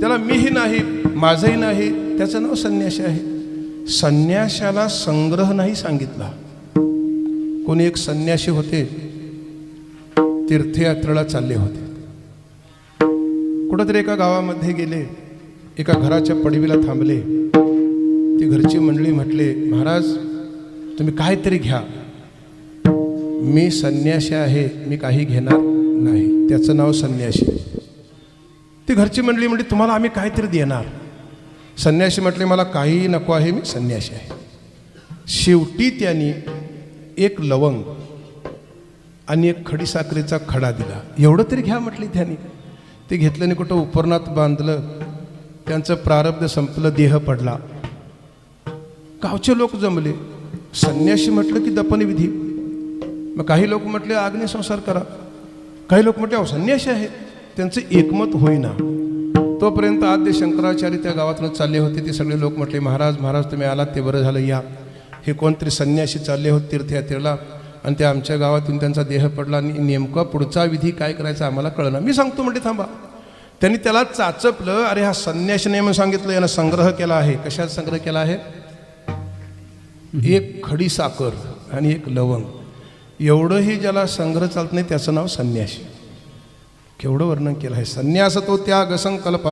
त्याला मीही नाही माझंही नाही त्याचं नाव संन्याशी आहे. संन्याशाला संग्रह नाही सांगितला. कोणी एक संन्याशी होते तीर्थयात्रेला चालले होते. कुठंतरी एका गावामध्ये गेले एका घराच्या पडवीला थांबले. ती घरची मंडळी म्हटले महाराज तुम्ही काहीतरी घ्या. मी संन्याशी आहे मी काही घेणार नाही. त्याचं नाव संन्याशी ती घरची मंडळी म्हणली तुम्हाला आम्ही काहीतरी देणार. संन्याशी म्हटले मला काहीही नको आहे मी संन्याशी आहे. शेवटी त्यांनी एक लवंग आणि एक खडीसाखरेचा खडा दिला. एवढं तरी घ्या म्हटली त्यांनी. ते घेतल्याने कुठं उपरणात बांधलं. त्यांचं प्रारब्ध संपलं देह पडला. गावचे लोक जमले. संन्याशी म्हटलं की दपनविधी मग काही लोक म्हटले अग्निसंसार करा. काही लोक म्हटले अहो संन्याशी आहेत त्यांचं एकमत होईना. तोपर्यंत आद्य शंकराचार्य त्या गावातून चालले होते. ते सगळे लोक म्हटले महाराज महाराज तुम्ही आलात ते बरं झालं या. हे कोणतरी संन्याशी चालले होते तीर्थयात्रेला आणि ते आमच्या गावातून त्यांचा देह पडला आणि नेमका पुढचा विधी काय करायचा आम्हाला कळलं मी सांगतो म्हटले थांबा. त्यांनी त्याला चाचपलं अरे हा संन्यासीने म्हणून सांगितलं यानं संग्रह केला आहे. कशात संग्रह केला आहे? एक खडी साखर आणि एक लवंग. एवढंही ज्याला संग्रह चालत नाही त्याचं नाव संन्याशी. केवढं वर्णन केलं आहे? संन्यास तो त्याग संकल्प